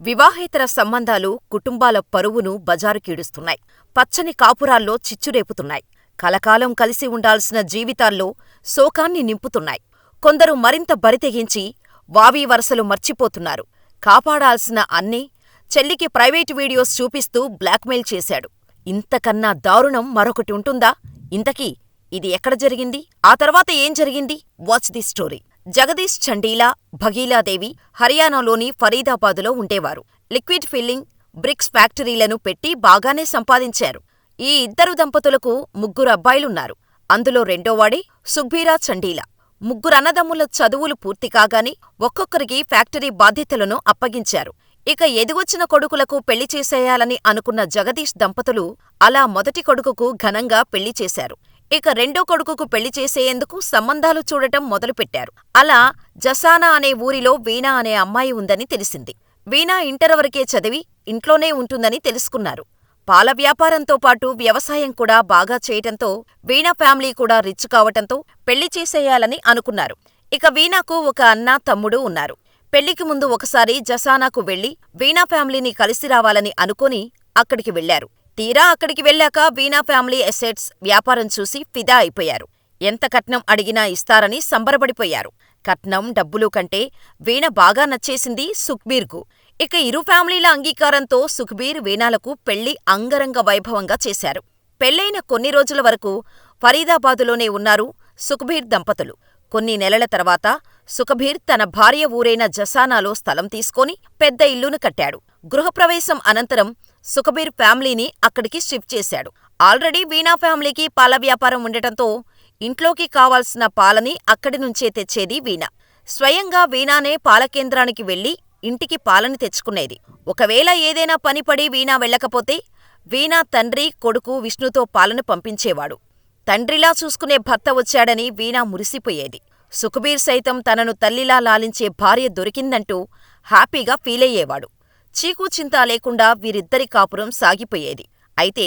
వివాహేతర సంబంధాలు కుటుంబాల పరువును బజారుకీడుస్తున్నాయి. పచ్చని కాపురాల్లో చిచ్చురేపుతున్నాయి. కలకాలం కలిసి ఉండాల్సిన జీవితాల్లో శోకాన్ని నింపుతున్నాయి. కొందరు మరింత బరితెగించి వావీ వరసలు మర్చిపోతున్నారు. కాపాడాల్సిన అన్నే చెల్లికి ప్రైవేటు వీడియోస్ చూపిస్తూ బ్లాక్మెయిల్ చేశాడు. ఇంతకన్నా దారుణం మరొకటి ఉంటుందా? ఇంతకీ ఇది ఎక్కడ జరిగింది? ఆ తర్వాత ఏం జరిగింది? Watch the story. Jagdish Chandila, Bhagiladevi హర్యానాలోని ఫరీదాబాదులో ఉండేవారు. లిక్విడ్ ఫిల్లింగ్, బ్రిక్స్ ఫ్యాక్టరీలను పెట్టి బాగానే సంపాదించారు. ఈ ఇద్దరు దంపతులకు ముగ్గురు అబ్బాయిలున్నారు. అందులో రెండోవాడే సుఖ్బీరా చండీలా. ముగ్గురన్నదమ్ముల చదువులు పూర్తికాగానే ఒక్కొక్కరికి ఫ్యాక్టరీ బాధ్యతలను అప్పగించారు. ఇక ఎదిగొచ్చిన కొడుకులకు పెళ్ళి చేసేయాలని అనుకున్న జగదీష్ దంపతులు అలా మొదటి కొడుకుకు ఘనంగా పెళ్ళి చేశారు. ఇక రెండో కొడుకుకు పెళ్ళి చేసేందుకు సంబంధాలు చూడటం మొదలుపెట్టారు. అలా జసానా అనే ఊరిలో వీణా అనే అమ్మాయి ఉందని తెలిసింది. వీణా ఇంటర్ వరకే చదివి ఇంట్లోనే ఉంటుందని తెలుసుకున్నారు. పాల వ్యాపారంతో పాటు వ్యవసాయం కూడా బాగా చేయటంతో వీణా ఫ్యామిలీ కూడా రిచ్ కావటంతో పెళ్ళి చేసేయాలని అనుకున్నారు. ఇక వీణాకు ఒక అన్న, తమ్ముడు ఉన్నారు. పెళ్ళికి ముందు ఒకసారి జసానాకు వెళ్ళి వీణా ఫ్యామిలీని కలిసి రావాలని అనుకుని అక్కడికి వెళ్ళారు. తీరా అక్కడికి వెళ్ళాక వీణా ఫ్యామిలీ ఎసెట్స్, వ్యాపారం చూసి ఫిదా అయిపోయారు. ఎంత కట్నం అడిగినా ఇస్తారని సంబరపడిపోయారు. కట్నం, డబ్బులు కంటే వీణ బాగా నచ్చేసింది సుఖ్బీర్కు. ఇక ఇరు ఫ్యామిలీల అంగీకారంతో సుఖ్బీర్, వీణాలకు పెళ్ళి అంగరంగ వైభవంగా చేశారు. పెళ్ళైన కొన్ని రోజుల వరకు ఫరీదాబాదులోనే ఉన్నారు సుఖ్బీర్ దంపతులు. కొన్ని నెలల తర్వాత సుఖబీర్ తన భార్య ఊరైన జసానాలో స్థలం తీసుకొని పెద్ద ఇల్లును కట్టాడు. గృహప్రవేశం అనంతరం సుఖబీర్ ఫ్యామిలీని అక్కడికి షిఫ్ట్ చేశాడు. ఆల్రెడీ వీణా ఫ్యామిలీకి పాల వ్యాపారం ఉండటంతో ఇంట్లోకి కావాల్సిన పాలని అక్కడి నుంచే తెచ్చేది వీణ. స్వయంగా వీణానే పాల కేంద్రానికి వెళ్ళి ఇంటికి పాలని తెచ్చుకునేది. ఒకవేళ ఏదైనా పనిపడి వీణా వెళ్ళకపోతే వీణా తండ్రి, కొడుకు విష్ణుతో పాలను పంపించేవాడు. తండ్రిలా చూసుకునే భర్త వచ్చాడని వీణా మురిసిపోయేది. సుఖబీర్ సైతం తనను తల్లిలా లాలించే భార్య దొరికిందంటూ హ్యాపీగా ఫీలయ్యేవాడు. చీకూచింతా లేకుండా వీరిద్దరి కాపురం సాగిపోయేది. అయితే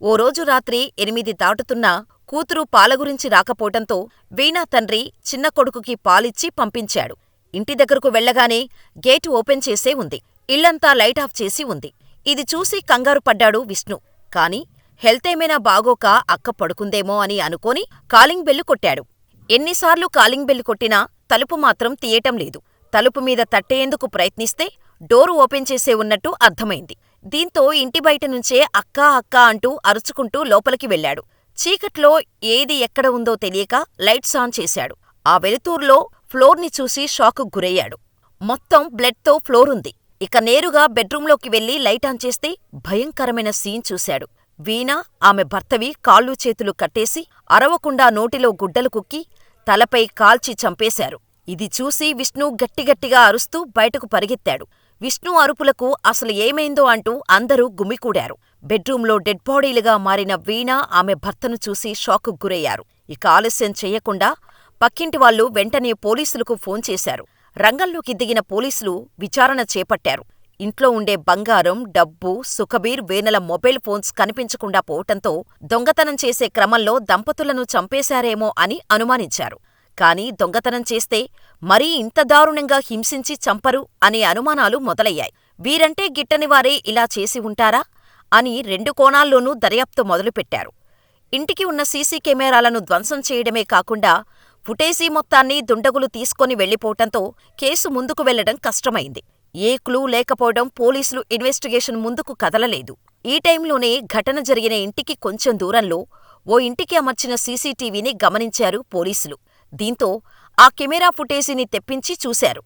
ఓ రోజు రాత్రి ఎనిమిది దాటుతున్నా కూతురు పాల గురించి రాకపోవటంతో వీణా తండ్రి చిన్న కొడుకుకి పాలిచ్చి పంపించాడు. ఇంటి దగ్గరకు వెళ్ళగానే గేటు ఓపెన్ చేసే ఉంది. ఇల్లంతా లైటాఫ్ చేసి ఉంది. ఇది చూసి కంగారుపడ్డాడు విష్ణు. కాని హెల్తేమైనా బాగోక అక్క పడుకుందేమో అని అనుకొని కాలింగ్ బెల్లు కొట్టాడు. ఎన్నిసార్లు కాలింగ్ బెల్లు కొట్టినా తలుపు మాత్రం తీయటం లేదు. తలుపు మీద తట్టేందుకు ప్రయత్నిస్తే డోరు ఓపెన్ చేసే ఉన్నట్టు అర్థమైంది. దీంతో ఇంటి బయట నుంచే అక్కా అక్కా అంటూ అరుచుకుంటూ లోపలికి వెళ్ళాడు. చీకట్లో ఏది ఎక్కడ ఉందో తెలియక లైట్స్ ఆన్ చేశాడు. ఆ వెలుతుర్లో ఫ్లోర్ని చూసి షాకుకు గురయ్యాడు. మొత్తం బ్లడ్తో ఫ్లోరుంది. ఇక నేరుగా బెడ్రూంలోకి వెళ్ళి లైట్ ఆన్ చేస్తే భయంకరమైన సీన్ చూశాడు. వీణ, ఆమె భర్తవి కాళ్ళూ చేతులు కట్టేసి అరవకుండా నోటిలో గుడ్డలు కుక్కి తలపై కాల్చి చంపేశారు. ఇది చూసి విష్ణు గట్టిగట్టిగా అరుస్తూ బయటకు పరిగెత్తాడు. విష్ణు అరుపులకు అసలు ఏమైందో అంటూ అందరూ గుమికూడారు. బెడ్రూంలో డెడ్ బాడీలుగా మారిన వీణ, ఆమె భర్తను చూసి షాకుకు గురయ్యారు. ఇక ఆలస్యం చెయ్యకుండా పక్కింటివాళ్ళు వెంటనే పోలీసులకు ఫోన్ చేశారు. రంగంలోకి దిగిన పోలీసులు విచారణ చేపట్టారు. ఇంట్లో ఉండే బంగారం, డబ్బు, సుఖబీర్, వీణల మొబైల్ ఫోన్స్ కనిపించకుండా పోవటంతో దొంగతనం చేసే క్రమంలో దంపతులను చంపేశారేమో అని అనుమానించారు. కాని దొంగతనం చేస్తే మరీ ఇంత దారుణంగా హింసించి చంపరు అనే అనుమానాలు మొదలయ్యాయి. వీరంటే గిట్టనివారే ఇలా చేసి ఉంటారా అని రెండు కోణాల్లోనూ దర్యాప్తు మొదలుపెట్టారు. ఇంటికి ఉన్న సీసీ కెమెరాలను ధ్వంసం చేయడమే కాకుండా ఫుటేజీ మొత్తాన్ని దుండగులు తీసుకొని వెళ్ళిపోవటంతో కేసు ముందుకు వెళ్ళడం కష్టమైంది. ఏ క్లూ లేకపోవడం పోలీసులు ఇన్వెస్టిగేషన్ ముందుకు కదలలేదు. ఈ టైంలోనే ఘటన జరిగిన ఇంటికి కొంచెం దూరంలో ఓ ఇంటికి అమర్చిన సీసీటీవీని గమనించారు పోలీసులు. దీంతో ఆ కెమెరా ఫుటేజీని తెప్పించి చూశారు.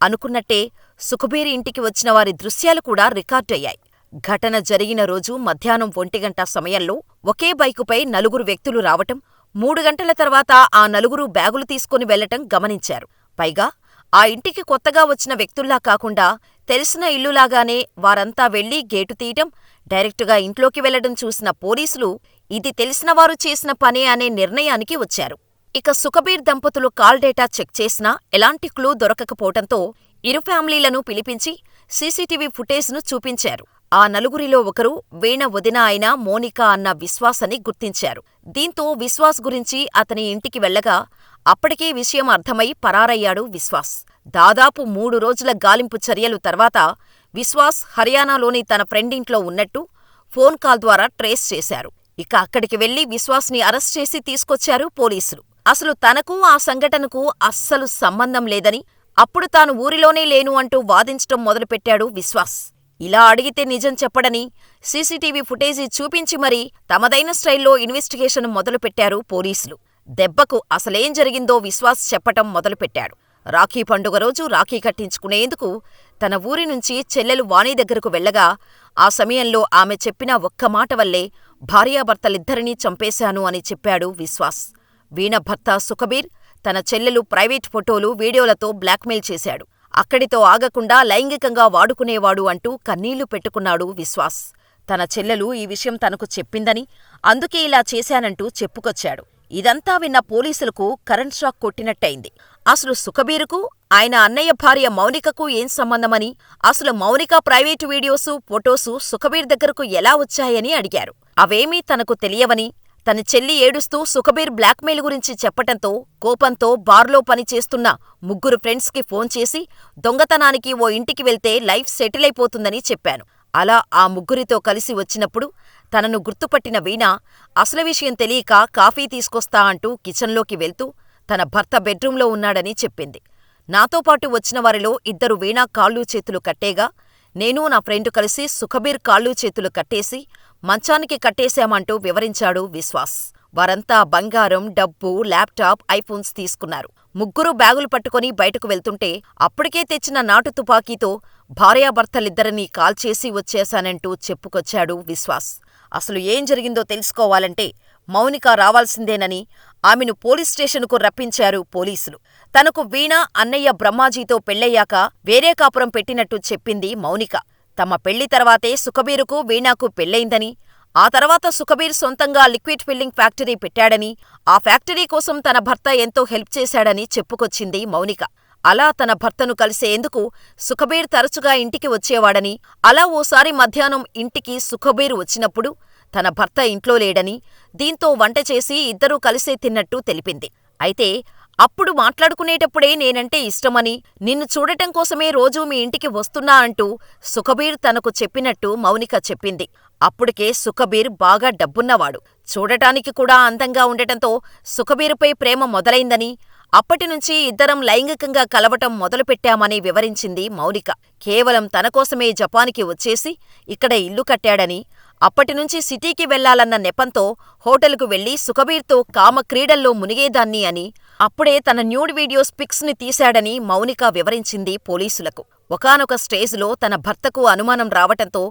అనుకున్నట్టే సుఖబీర్ ఇంటికి వచ్చిన వారి దృశ్యాలు కూడా రికార్డయ్యాయి. ఘటన జరిగిన రోజు మధ్యాహ్నం ఒంటిగంట సమయంలో ఒకే బైకుపై నలుగురు వ్యక్తులు రావటం, మూడు గంటల తర్వాత ఆ నలుగురూ బ్యాగులు తీసుకుని వెళ్ళటం గమనించారు. పైగా ఆ ఇంటికి కొత్తగా వచ్చిన వ్యక్తుల్లా కాకుండా తెలిసిన ఇల్లులాగానే వారంతా వెళ్ళి గేటు తీయటం, డైరెక్టుగా ఇంట్లోకి వెళ్ళడం చూసిన పోలీసులు ఇది తెలిసినవారు చేసిన పనే అనే నిర్ణయానికి వచ్చారు. ఇక సుఖబీర్ దంపతులు కాల్ డేటా చెక్ చేసినా ఎలాంటి క్లూ దొరకకపోవటంతో ఇరు ఫ్యామిలీలను పిలిపించి సీసీటీవీ ఫుటేజ్ను చూపించారు. ఆ నలుగురిలో ఒకరు వీణ వదిన అయిన మోనికా అన్న విశ్వాస్ అని గుర్తించారు. దీంతో విశ్వాస్ గురించి అతని ఇంటికి వెళ్ళగా అప్పటికే విషయం అర్థమై పరారయ్యాడు విశ్వాస్. దాదాపు మూడు రోజుల గాలింపు చర్యలు తర్వాత విశ్వాస్ హర్యానాలోని తన ఫ్రెండింట్లో ఉన్నట్టు ఫోన్ కాల్ ద్వారా ట్రేస్ చేశారు. ఇక అక్కడికి వెళ్ళి విశ్వాస్ని అరెస్ట్ చేసి తీసుకొచ్చారు పోలీసులు. అసలు తనకు ఆ సంఘటనకు అస్సలు సంబంధం లేదని, అప్పుడు తాను ఊరిలోనే లేను అంటూ వాదించటం మొదలుపెట్టాడు విశ్వాస్. ఇలా అడిగితే నిజం చెప్పడని సీసీటీవీ ఫుటేజీ చూపించి మరీ తమదైన స్టైల్లో ఇన్వెస్టిగేషన్ మొదలుపెట్టారు పోలీసులు. దెబ్బకు అసలేం జరిగిందో విశ్వాస్ చెప్పటం మొదలుపెట్టాడు. రాఖీ పండుగ రోజు రాఖీ కట్టించుకునేందుకు తన ఊరి నుంచి చెల్లెలు వాణి దగ్గరకు వెళ్ళగా ఆ సమయంలో ఆమె చెప్పిన ఒక్క మాట వల్లే భార్యాభర్తలిద్దరినీ చంపేశాను అని చెప్పాడు విశ్వాస్. వీణ భర్త సుఖబీర్ తన చెల్లెలు ప్రైవేట్ ఫోటోలు, వీడియోలతో బ్లాక్మెయిల్ చేశాడు. అక్కడితో ఆగకుండా లైంగికంగా వాడుకునేవాడు అంటూ కన్నీళ్ళు పెట్టుకున్నాడు విశ్వాస్. తన చెల్లెలు ఈ విషయం తనకు చెప్పిందని, అందుకే ఇలా చేశానంటూ చెప్పుకొచ్చాడు. ఇదంతా విన్న పోలీసులకు కరెంట్ షాక్ కొట్టినట్టయింది. అసలు సుఖబీరుకు, ఆయన అన్నయ్య భార్య మౌనికకు ఏం సంబంధమని, అసలు Mounika private videos, photos Sukhbir దగ్గరకు ఎలా వచ్చాయని అడిగారు. అవేమీ తనకు తెలియవని, తన చెల్లి ఏడుస్తూ సుఖబీర్ బ్లాక్మెయిల్ గురించి చెప్పటంతో కోపంతో బార్లో పనిచేస్తున్న ముగ్గురు ఫ్రెండ్స్కి ఫోన్ చేసి దొంగతనానికి ఓ ఇంటికి వెళ్తే లైఫ్ సెటిలైపోతుందని చెప్పాను. అలా ఆ ముగ్గురితో కలిసి వచ్చినప్పుడు తనను గుర్తుపట్టిన వీణ అసలు విషయం తెలియక కాఫీ తీసుకొస్తా అంటూ కిచెన్లోకి వెళ్తూ తన భర్త బెడ్రూంలో ఉన్నాడని చెప్పింది. నాతోపాటు వచ్చిన వారిలో ఇద్దరు వీణ కాళ్ళూ చేతులు కట్టేగా, నేను నా ఫ్రెండు కలిసి సుఖబీర్ కాళ్ళూ చేతులు కట్టేసి మంచానికి కట్టేశామంటూ వివరించాడు విశ్వాస్. వారంతా బంగారం, డబ్బు, ల్యాప్టాప్, ఐఫోన్స్ తీసుకున్నారు. ముగ్గురూ బ్యాగులు పట్టుకుని బయటకు వెళ్తుంటే అప్పటికే తెచ్చిన నాటు తుపాకీతో భార్యాభర్తలిద్దరినీ కాల్చేసి వచ్చేశానంటూ చెప్పుకొచ్చాడు విశ్వాస్. అసలు ఏం జరిగిందో తెలుసుకోవాలంటే మౌనిక రావాల్సిందేనని ఆమెను పోలీస్ స్టేషనుకు రప్పించారు పోలీసులు. తనకు వీణ, అన్నయ్య బ్రహ్మాజీతో పెళ్ళయ్యాక వేరే కాపురం పెట్టినట్టు చెప్పింది మౌనిక. తమ పెళ్ళి తర్వాతే సుఖబీరుకు, వీణాకు పెళ్ళైందని ఆ తర్వాత సుఖబీర్ సొంతంగా లిక్విడ్ ఫిల్లింగ్ ఫ్యాక్టరీ పెట్టాడని, ఆ ఫ్యాక్టరీ కోసం తన భర్త ఎంతో హెల్ప్ చేశాడని చెప్పుకొచ్చింది మౌనిక. అలా తన భర్తను కలిసేందుకు సుఖబీర్ తరచుగా ఇంటికి వచ్చేవాడని, అలా ఓసారి మధ్యాహ్నం ఇంటికి సుఖబీర్ వచ్చినప్పుడు తన భర్త ఇంట్లో లేడని, దీంతో వంట చేసి ఇద్దరూ కలిసే తిన్నట్టు తెలిపింది. అయితే అప్పుడు మాట్లాడుకునేటప్పుడే నేనంటే ఇష్టమని, నిన్ను చూడటం కోసమే రోజూ మీ ఇంటికి వస్తున్నా అంటూ సుఖబీర్ తనకు చెప్పినట్టు మౌనిక చెప్పింది. అప్పుడికే సుఖబీర్ బాగా డబ్బున్నవాడు. చూడటానికి కూడా అందంగా ఉండటంతో సుఖబీరుపై ప్రేమ మొదలైందని, అప్పటినుంచి ఇద్దరం లైంగికంగా కలవటం మొదలుపెట్టామని వివరించింది మౌనిక. కేవలం తనకోసమే జపాన్కి వచ్చేసి ఇక్కడ ఇల్లు కట్టాడని, అప్పటినుంచి సిటీకి వెళ్ళాలన్న నెపంతో హోటలుకు వెళ్ళి సుఖబీర్తో కామక్రీడల్లో మునిగేదాన్ని అని, అప్పుడే తన న్యూడ్ వీడియోస్ పిక్స్ని తీశాడని మౌనిక వివరించింది పోలీసులకు. ఒకానొక స్టేజ్లో తన భర్తకు అనుమానం రావటంతో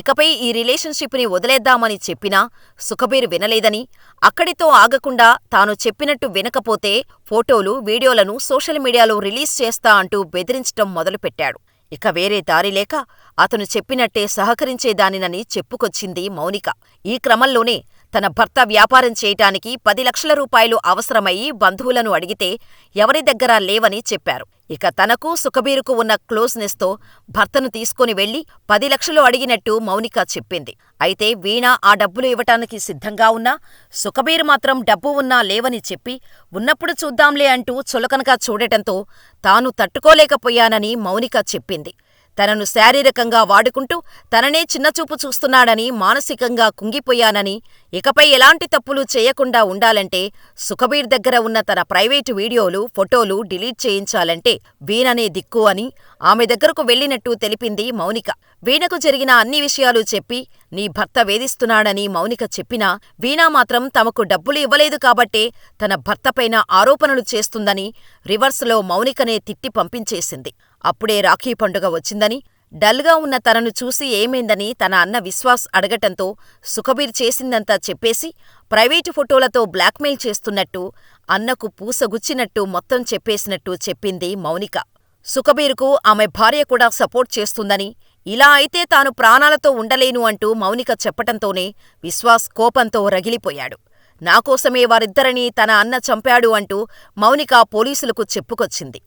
ఇకపై ఈ రిలేషన్షిప్ని వదిలేద్దామని చెప్పినా సుఖబీర్ వినలేదని, అక్కడితో ఆగకుండా తాను చెప్పినట్టు వినకపోతే ఫోటోలు, వీడియోలను సోషల్ మీడియాలో రిలీజ్ చేస్తా అంటూ బెదిరించటం మొదలుపెట్టాడు. ఇక వేరే దారిలేక అతను చెప్పినట్టే సహకరించేదానినని చెప్పుకొచ్చింది మౌనిక. ఈ క్రమంలోనే తన భర్త వ్యాపారం చేయటానికి పది లక్షల రూపాయలు అవసరమయ్యి బంధువులను అడిగితే ఎవరి దగ్గర లేవని చెప్పారు. ఇక తనకు, సుఖబీరుకు ఉన్న క్లోజ్నెస్తో భర్తను తీసుకుని వెళ్ళి పది లక్షలు అడిగినట్టు మౌనిక చెప్పింది. అయితే వీణ ఆ డబ్బులు ఇవ్వటానికి సిద్ధంగా ఉన్నా, సుఖబీర్ మాత్రం డబ్బు ఉన్నా లేవని చెప్పి, ఉన్నప్పుడు చూద్దాంలే అంటూ చులకనగా చూడటంతో తాను తట్టుకోలేకపోయానని మౌనిక చెప్పింది. తనను శారీరకంగా వాడుకుంటూ తననే చిన్నచూపు చూస్తున్నాడని మానసికంగా కుంగిపోయానని, ఇకపై ఎలాంటి తప్పులు చేయకుండా ఉండాలంటే సుఖబీర్ దగ్గర ఉన్న తన ప్రైవేటు వీడియోలు, ఫోటోలు డిలీట్ చేయించాలంటే వీణనే దిక్కు అని ఆమె దగ్గరకు వెళ్ళినట్టు తెలిపింది మౌనిక. వీణకు జరిగిన అన్ని విషయాలు చెప్పి నీ భర్త వేధిస్తున్నాడని మౌనిక చెప్పినా వీణ మాత్రం తమకు డబ్బులు ఇవ్వలేదు కాబట్టే తన భర్తపైన ఆరోపణలు చేస్తుందని రివర్స్లో మౌనికనే తిట్టి పంపించేసింది. అప్పుడే రాఖీ పండుగ వచ్చిందని, డల్గా ఉన్న తనను చూసి ఏమైందని తన అన్న విశ్వాస్ అడగటంతో సుఖబీర్ చేసిందంతా చెప్పేసి ప్రైవేటు ఫోటోలతో బ్లాక్మెయిల్ చేస్తున్నట్టు, అన్నకు పూసగుచ్చినట్టు మొత్తం చెప్పేసినట్టు చెప్పింది మౌనిక. సుఖబీర్కు ఆమె భార్య కూడా సపోర్ట్ చేస్తుందని, ఇలా అయితే తాను ప్రాణాలతో ఉండలేను అంటూ మౌనిక చెప్పటంతోనే విశ్వాస్ కోపంతో రగిలిపోయాడు. నాకోసమే వారిద్దరినీ తన అన్న చంపాడు అంటూ మౌనిక పోలీసులకు చెప్పుకొచ్చింది.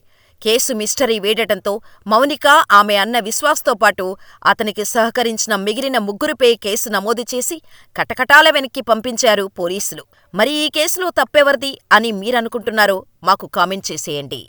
కేసు మిస్టరీ వీడటంతో మౌనిక, ఆమె అన్న విశ్వాస్తో పాటు అతనికి సహకరించిన మిగిలిన ముగ్గురిపై కేసు నమోదు చేసి కటకటాల వెనక్కి పంపించారు పోలీసులు. మరి ఈ కేసులో తప్పెవరిది అని మీరనుకుంటున్నారో మాకు కామెంట్ చేసేయండి.